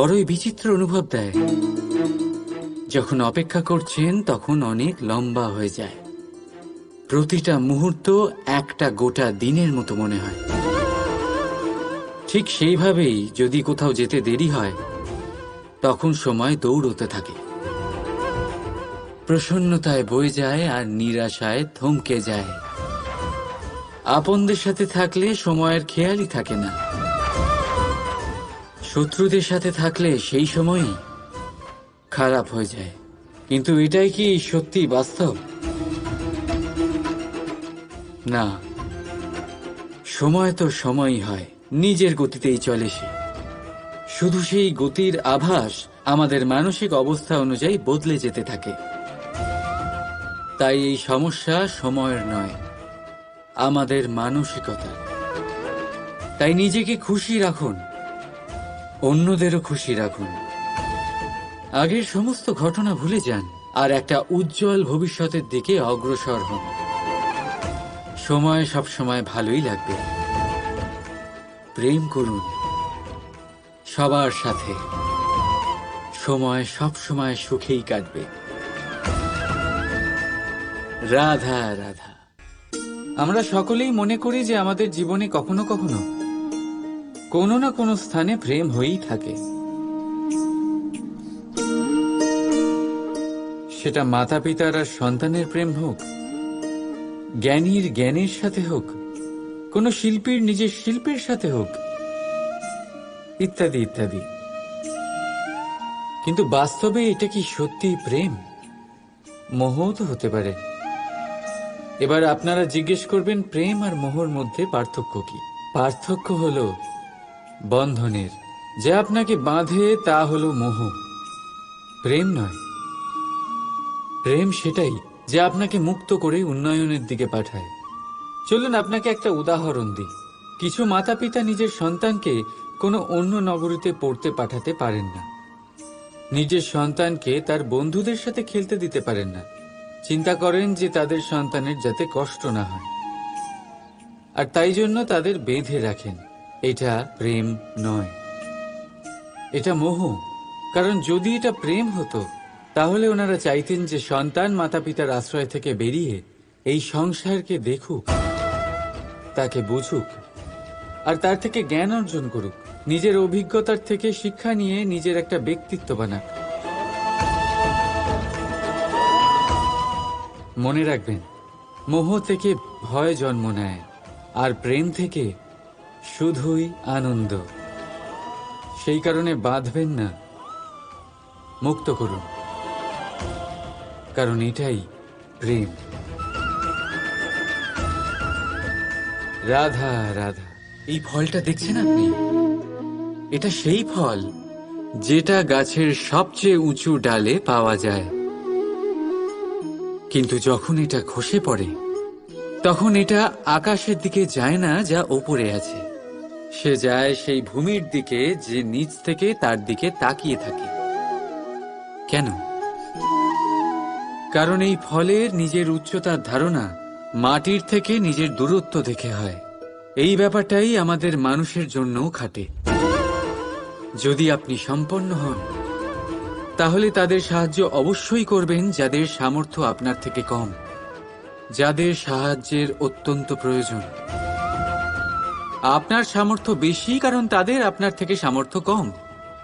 বড়ই বিচিত্র অনুভব দেয়। যখন অপেক্ষা করছেন, তখন অনেক লম্বা হয়ে যায়। প্রতিটা মুহূর্ত একটা গোটা দিনের মতো মনে হয়। ঠিক সেইভাবেই যদি কোথাও যেতে দেরি হয়, তখন সময় দৌড়তে থাকে। প্রসন্নতায় বয়ে যায় আর নিরাশায় থমকে যায়। আপনদের সাথে থাকলে সময়ের খেয়ালই থাকে না। শত্রুদের সাথে থাকলে সেই সময়ই খারাপ হয়ে যায়। কিন্তু এটাই কি সত্যি বাস্তব? না। সময় তো সময়ই হয়, নিজের গতিতেই চলে সে। শুধু সেই গতির আভাস আমাদের মানসিক অবস্থা অনুযায়ী বদলে যেতে থাকে। তাই এই সমস্যা সময়ের নয়, আমাদের মানসিকতা তাই নিজেকে খুশি রাখুন। অন্যদেরও খুশি রাখুন। আগের সমস্ত ঘটনা ভুলে যান, আর একটা উজ্জ্বল ভবিষ্যতের দিকে অগ্রসর হন। সময় সব সময় ভালোই লাগবে। প্রেম করুন, সবার সাথে। সময় সব সময় সুখেই কাটবে। রাধা রাধা। আমরা সকলেই মনে করি যে আমাদের জীবনে কখনো কখনো কোনো না কোনো স্থানে প্রেম হয়েই থাকে। সেটা মাতা পিতার আর সন্তানের প্রেম হোক, জ্ঞানীর জ্ঞানের সাথে হোক, কোনো শিল্পীর নিজের শিল্পের সাথে হোক, ইত্যাদি ইত্যাদি। কিন্তু বাস্তবে এটা কি সত্যি প্রেম? মোহও তো হতে পারে। এবার আপনারা জিজ্ঞেস করবেন, প্রেম আর মোহর মধ্যে পার্থক্য কি? পার্থক্য হলো বন্ধনের। যে আপনাকে বাঁধে তা হল মোহ। প্রেম নয়। প্রেম সেটাই যে আপনাকে মুক্ত করে উন্নয়নের দিকে পাঠায়। চলুন আপনাকে একটা উদাহরণ দিই। কিছু মাতা পিতা নিজের সন্তানকে কোনো অন্য নগরীতে পড়তে পাঠাতে পারেন না। নিজের সন্তানকে তার বন্ধুদের সাথে খেলতে দিতে পারেন না। চিন্তা করেন যে তাদের সন্তানের যাতে কষ্ট না হয়। আর তাই জন্য তাদের বেঁধে রাখেন। এটা প্রেম নয়। এটা মোহ। কারণ যদি এটা প্রেম হতো, তাহলে ওনারা চাইতেন যে সন্তান মাতা পিতার আশ্রয় থেকে বেরিয়ে এই সংসারকে দেখুক, তাকে বুঝুক, আর তার থেকে জ্ঞান অর্জন করুক, নিজের অভিজ্ঞতার থেকে শিক্ষা নিয়ে নিজের একটা ব্যক্তিত্ব বানাক। মনে রাখবেন, মোহ থেকে ভয় জন্ম নেয়, আর প্রেম থেকে শুধুই আনন্দ। সেই কারণে বাঁধবেন না, মুক্ত করুন। কারণ এটাই প্রেম। রাধা রাধা, এই ফলটা দেখছেন আপনি? এটা সেই ফল যেটা গাছের সবচেয়ে উঁচু ডালে পাওয়া যায়। কিন্তু যখন এটা খসে পড়ে, তখন এটা আকাশের দিকে যায় না, যা ওপরে আছে। সে যায় সেই ভূমির দিকে যে নিচ থেকে তার দিকে তাকিয়ে থাকে। কেন? কারণ এই ফলের নিজের উচ্চতার ধারণা মাটির থেকে নিজের দূরত্ব দেখে হয়। এই ব্যাপারটাই আমাদের মানুষের জন্যও খাটে। যদি আপনি সম্পন্ন হন, তাহলে তাদের সাহায্য অবশ্যই করবেন যাদের সামর্থ্য আপনার থেকে কম, যাদের সাহায্যের অত্যন্ত প্রয়োজন। আপনার সামর্থ্য বেশি, কারণ তাদের আপনার থেকে সামর্থ্য কম।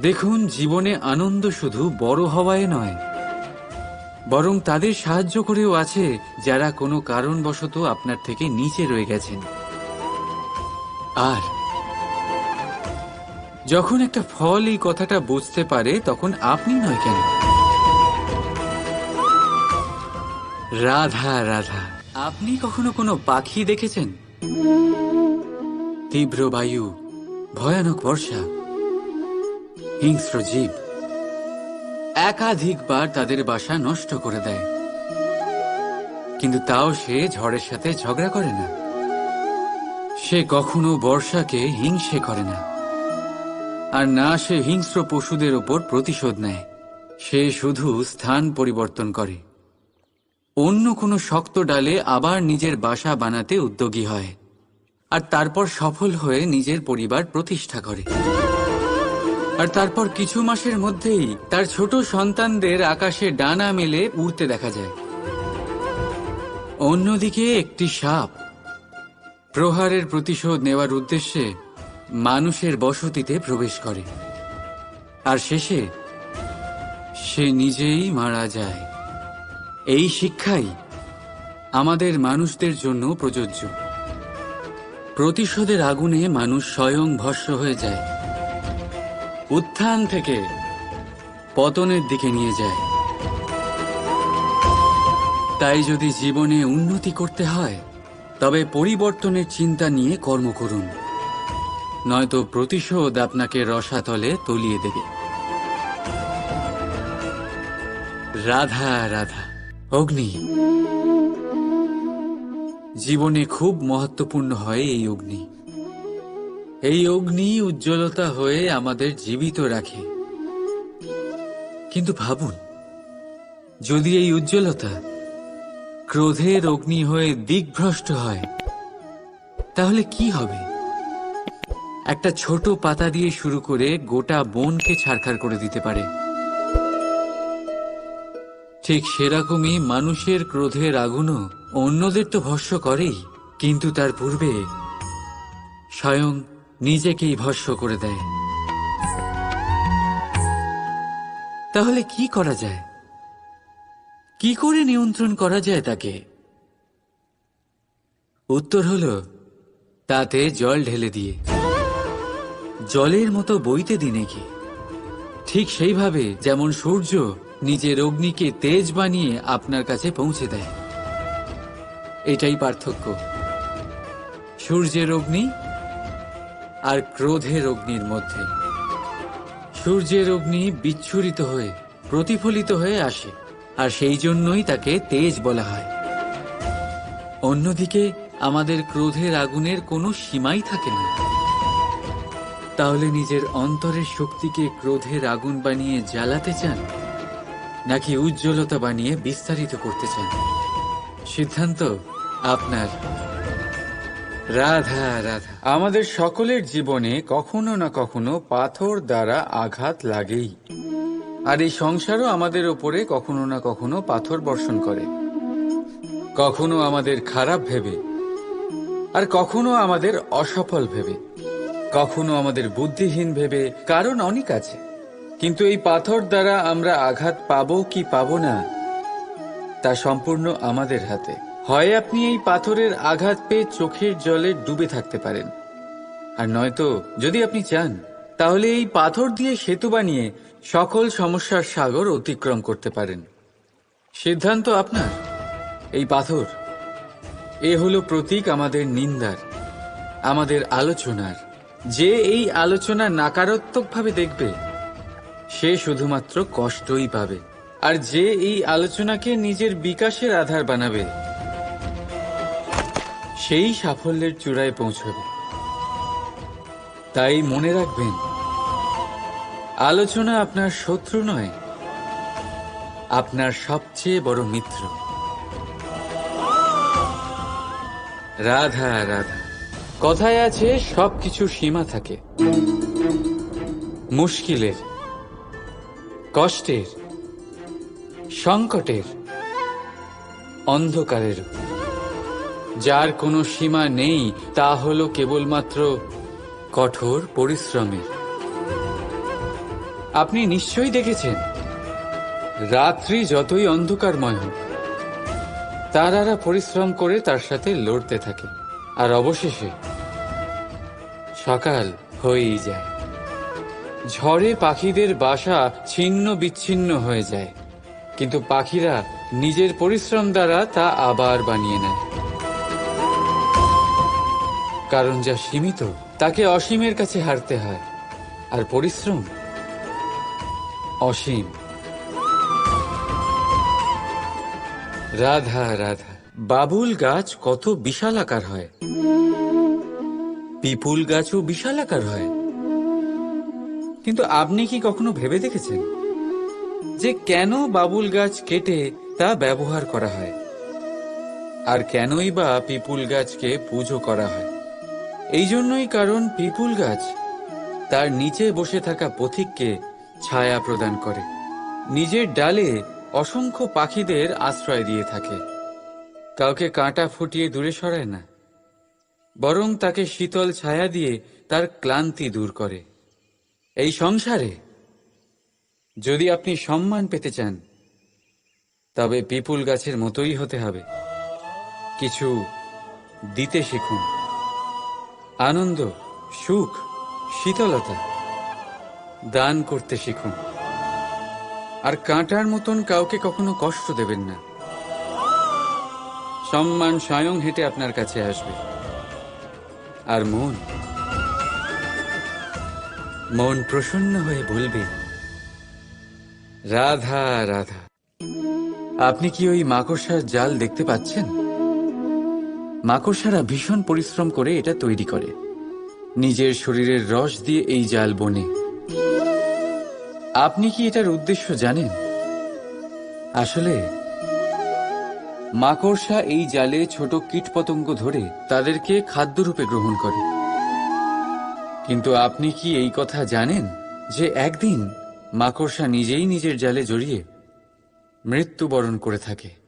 দেখুন, জীবনে আনন্দ শুধু বড় হওয়ায় নয়, বরং তাদের সাহায্য করেও আছে যারা কোনো কারণবশত আপনার থেকে নিচে রয়ে গেছেন। আর যখন একটা ফল এই কথাটা বুঝতে পারে, তখন আপনি নয় কেন? রাধা রাধা, আপনি কখনো কোনো পাখি দেখেছেন? তীব্র বায়ু, ভয়ানক বর্ষা, হিংস্র জীব, একাধিকবার তাদের বাসা নষ্ট করে দেয়। কিন্তু তাও সে ঝড়ের সাথে ঝগড়া করে না। সে কখনো বর্ষাকে হিংসে করে না। আর না সে হিংস্র পশুদের ওপর প্রতিশোধ নেয়। সে শুধু স্থান পরিবর্তন করে। অন্য কোনো শক্ত ডালে আবার নিজের বাসা বানাতে উদ্যোগী হয়। আর তারপর সফল হয়ে নিজের পরিবার প্রতিষ্ঠা করে। আর তারপর কিছু মাসের মধ্যেই তার ছোট সন্তানদের আকাশে ডানা মেলে উড়তে দেখা যায়। অন্যদিকে একটি সাপ প্রহারের প্রতিশোধ নেওয়ার উদ্দেশ্যে মানুষের বসতিতে প্রবেশ করে। আর শেষে সে নিজেই মারা যায়। এই শিক্ষাই আমাদের মানুষদের জন্য প্রযোজ্য। প্রতিশোধের আগুনে মানুষ স্বয়ং ভস্য হয়ে যায়। উত্থান থেকে পতনের দিকে নিয়ে যায়। তাই যদি জীবনে উন্নতি করতে হয়, তবে পরিবর্তনের চিন্তা নিয়ে কর্ম করুন। নয়তো প্রতিশোধ আপনাকে রসাতলে তলিয়ে দেবে। রাধা রাধা, অগ্নি। জীবনে খুব মহত্বপূর্ণ হয় এই অগ্নি। এই অগ্নি উজ্জ্বলতা হয়ে আমাদের জীবিত রাখে। কিন্তু ভাবুন, যদি এই উজ্জ্বলতা ক্রোধের অগ্নি হয়ে দিকভ্রষ্ট হয়, তাহলে কি হবে? একটা ছোট পাতা দিয়ে শুরু করে গোটা বনকে ছাড়খাড় করে দিতে পারে। ঠিক সেরকমই মানুষের ক্রোধের আগুনও অন্যদের তো ভস্য করেই, কিন্তু তার পূর্বে স্বয়ং নিজেকেই ভস্য করে দেয়। তাহলে কি করা যায়? কি করে নিয়ন্ত্রণ করা যায় তাকে? উত্তর হল, তাতে জল ঢেলে দিয়ে। জলের মতো বইতে দিনে কি ঠিক সেইভাবে যেমন সূর্য নিজের অগ্নিকে তেজ বানিয়ে আপনার কাছে পৌঁছে দেয়। এটাই পার্থক্য। সূর্যের অগ্নি আর ক্রোধের অগ্নির মধ্যে। সূর্যের অগ্নি বিচ্ছুরিত হয়ে, প্রতিফলিত হয়ে আসে, আর সেই জন্যই তাকে তেজ বলা হয়। অন্যদিকে, আমাদের ক্রোধের আগুনের কোনো সীমাই থাকে না। তাহলে নিজের অন্তরের শক্তিকে ক্রোধের আগুন বানিয়ে জ্বালাতে চান, নাকি উজ্জ্বলতা বানিয়ে বিস্তারিত করতে চান? সিদ্ধান্ত আপনার। রাধা রাধা। আমাদের সকলের জীবনে কখনো না কখনো পাথর দ্বারা আঘাত লাগেই। আর এই সংসারও আমাদের ওপরে কখনো না কখনো পাথর বর্ষণ করে। কখনো আমাদের খারাপ ভেবে, আর কখনো আমাদের অসফল ভেবে। কখনো আমাদের বুদ্ধিহীন ভেবে, কারণ অনেক আছে। কিন্তু এই পাথর দ্বারা আমরা আঘাত পাবো কি পাবো না, তা সম্পূর্ণ আমাদের হাতে। হয় আপনি এই পাথরের আঘাত পেয়ে চোখের জলে ডুবে থাকতে পারেন। আর নয়তো যদি আপনি চান, তাহলে এই পাথর দিয়ে সেতু বানিয়ে সকল সমস্যার সাগর অতিক্রম করতে পারেন। সিদ্ধান্ত আপনার। এই পাথর, এ হলো প্রতীক আমাদের নিন্দার, আমাদের আলোচনার। যে এই আলোচনা নাকারাত্মকভাবে দেখবে, সে শুধুমাত্র কষ্টই পাবে। আর যে এই আলোচনাকে নিজের বিকাশের আধার বানাবে সেই সাফল্যের চূড়ায় পৌঁছবে। তাই মনে রাখবেন, আলোচনা আপনার শত্রু নয়, আপনার সবচেয়ে বড় মিত্র। রাধা রাধা, কথায় আছে সবকিছু সীমা থাকে। মুশকিলের, কষ্টের, সংকটের, অন্ধকারের। যার কোনো সীমা নেই, তা হলো কেবলমাত্র কঠোর পরিশ্রমের আপনি নিশ্চয়ই দেখেছেন, রাত্রি যতই অন্ধকারময় হোক, তারারা পরিশ্রম করে তার সাথে লড়তে থাকে, আর অবশেষে সকাল হয়েই যায়। ঝড়ে পাখিদের বাসা ছিন্ন বিচ্ছিন্ন হয়ে যায়, কিন্তু পাখিরা নিজের পরিশ্রম দ্বারা তা আবার বানিয়ে নেয়। কারণ যা সীমিত, তাকে অসীমের কাছে হারতে হয়। আর পরিশ্রম অসীম। রাধা রাধা। বাবুল গাছ কত বিশাল আকার হয়। পিপুল গাছও বিশাল আকার হয়। কিন্তু আপনি কি কখনো ভেবে দেখেছেন যে কেন বাবুল গাছ কেটে তা ব্যবহার করা হয়? আর কেনই বা পিপুল গাছকে পুজো করা হয়? এই জন্যই কারণ পিপুল গাছ। তার নিচে বসে থাকা পথিককে ছায়া প্রদান করে। নিজের ডালে অসংখ্য পাখিদের আশ্রয় দিয়ে থাকে। কাউকে কাঁটা ফুটিয়ে দূরে সরায় না। বরং তাকে শীতল ছায়া দিয়ে তার ক্লান্তি দূর করে। এই সংসারে যদি আপনি সম্মান পেতে চান, তবে পিপুল গাছের মতোই হতে হবে। কিছু দিতে শিখুন। আনন্দ, সুখ, শীতলতা। দান করতে শিখুন। আর কাঁটার মতন কাউকে কখনো কষ্ট দেবেন না। সম্মান স্বয়ং হেঁটে আপনার কাছে আসবে। আর মন মন প্রসন্ন হয়ে বলবে, রাধা রাধা। আপনি কি ওই মাকড়সার জাল দেখতে পাচ্ছেন? মাকড়সারা ভীষণ পরিশ্রম করে এটা তৈরি করে। নিজের শরীরের রস দিয়ে এই জাল বনে। আপনি কি এটার উদ্দেশ্য জানেন? আসলে, মাকড়সা এই জালে ছোট কীটপতঙ্গ ধরে তাদেরকে খাদ্যরূপে গ্রহণ করে। কিন্তু আপনি কি এই কথা জানেন যে একদিন মাকড়সা নিজেই নিজের জালে জড়িয়ে মৃত্যুবরণ করে থাকে?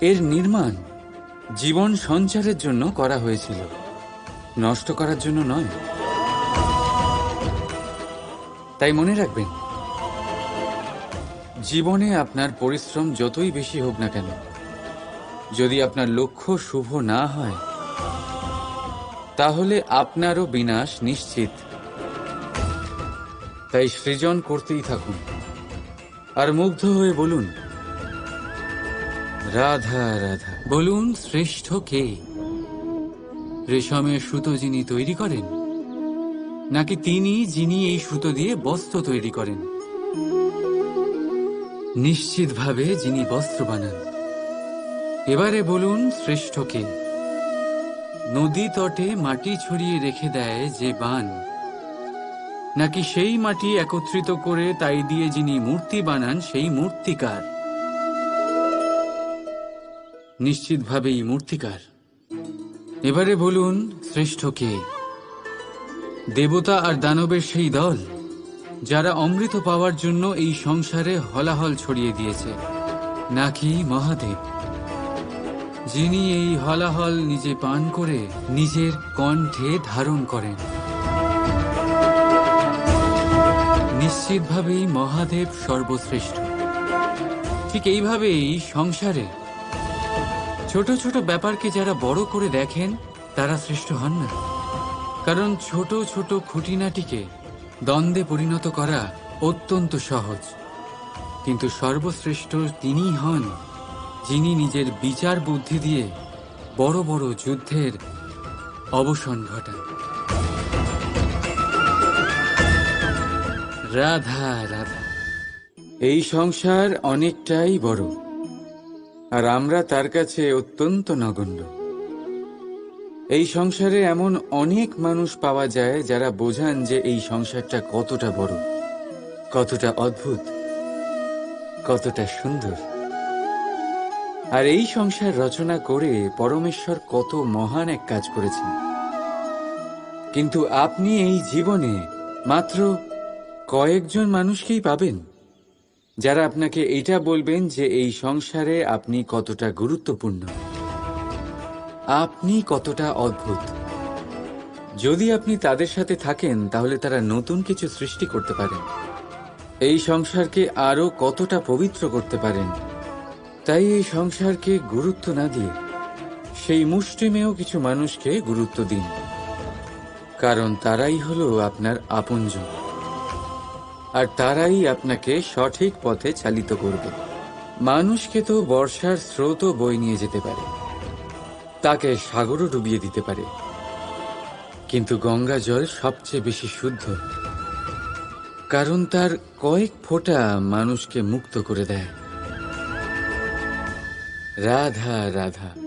এর নির্মাণ জীবন সঞ্চারের জন্য করা হয়েছিল। নষ্ট করার জন্য নয়। তাই মনে রাখবেন, জীবনে আপনার পরিশ্রম যতই বেশি হোক না কেন, যদি আপনার লক্ষ্য শুভ না হয়, তাহলে আপনারও বিনাশ নিশ্চিত। তাই সৃজন করতেই থাকুন। আর মুগ্ধ হয়ে বলুন রাধা রাধা। বলুন, শ্রেষ্ঠ কে? রেশমের সুতো যিনি তৈরি করেন, নাকি তিনি যিনি এই সুতো দিয়ে বস্ত্র তৈরি করেন? নিশ্চিতভাবে যিনি বস্ত্র বানান। এবারে বলুন, শ্রেষ্ঠ কে? নদী তটে মাটি ছড়িয়ে রেখে দেয় যে বান, নাকি সেই মাটি একত্রিত করে তাই দিয়ে যিনি মূর্তি বানান, সেই মূর্তিকার? নিশ্চিতভাবেই মূর্তিকার। এবারে বলুন, শ্রেষ্ঠ কে? দেবতা আর দানবের সেই দল, যারা অমৃত পাওয়ার জন্য এই সংসারে হলাহল ছড়িয়ে দিয়েছে। নাকি মহাদেব? যিনি এই হলাহল নিজে পান করে নিজের কণ্ঠে ধারণ করেন। নিশ্চিতভাবেই মহাদেব সর্বশ্রেষ্ঠ। ঠিক এইভাবেই সংসারে ছোট ছোট ব্যাপারকে যারা বড় করে দেখেন, তারা শ্রেষ্ঠ হন না। কারণ ছোট ছোট খুঁটিনাটিকে দ্বন্দ্বে পরিণত করা অত্যন্ত সহজ। কিন্তু সর্বশ্রেষ্ঠ তিনিই হন, যিনি নিজের বিচার বুদ্ধি দিয়ে বড় বড় যুদ্ধের অবসান ঘটান। রাধা রাধা। এই সংসার অনেকটাই বড়। আর আমরা তার কাছে অত্যন্ত নগণ্য। এই সংসারে এমন অনেক মানুষ পাওয়া যায় যারা বোঝান যে এই সংসারটা কতটা বড়, কতটা অদ্ভুত, কতটা সুন্দর। আর এই সংসার রচনা করে পরমেশ্বর কত মহান এক কাজ করেছেন। কিন্তু আপনি এই জীবনে মাত্র কয়েকজন মানুষকেই পাবেন। যারা আপনাকে এটা বলবেন যে এই সংসারে আপনি কতটা গুরুত্বপূর্ণ। আপনি কতটা অদ্ভুত। যদি আপনি তাদের সাথে থাকেন, তাহলে তারা নতুন কিছু সৃষ্টি করতে পারেন। এই সংসারকে আরও কতটা পবিত্র করতে পারেন। তাই এই সংসারকে গুরুত্ব না দিয়ে সেই মুষ্টিমেয় কিছু মানুষকে গুরুত্ব দিন। কারণ তারাই হলো আপনার আপনজন। আর তারাই আপনাকে সঠিক পথে চালিত করবে। মানুষকে তো বর্ষার স্রোতও বই নিয়ে যেতে পারে। তাকে সাগরও ডুবিয়ে দিতে পারে। কিন্তু গঙ্গা জল সবচেয়ে বেশি শুদ্ধ। কারণ তার কয়েক ফোঁটা মানুষকে মুক্ত করে দেয়। রাধা রাধা।